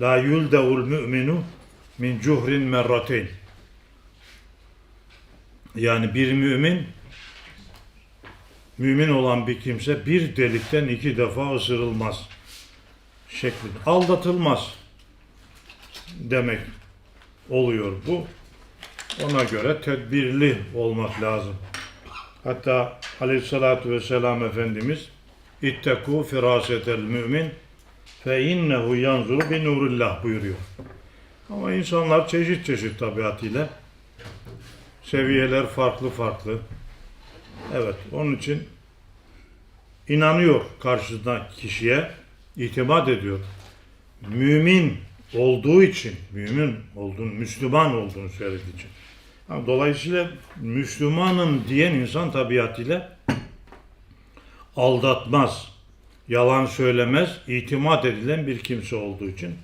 La yuldeul mü'minu min cuhrin merrateyn. Yani bir mümin mümin olan bir kimse bir delikten iki defa ısırılmaz şeklinde. Aldatılmaz demek oluyor bu. Ona göre tedbirli olmak lazım. Hatta aleyhissalatü vesselam Efendimiz İttekû firâsetel mümin fe innehu yanzuru bi nurillah buyuruyor. Ama insanlar çeşit çeşit tabiatıyla seviyeler farklı farklı. Evet, onun için inanıyor karşısındaki kişiye, itimat ediyor. Mümin olduğu için, mümin olduğunu, Müslüman olduğunu söylediği için. Dolayısıyla Müslümanım diyen insan tabiatıyla aldatmaz, yalan söylemez, itimat edilen bir kimse olduğu için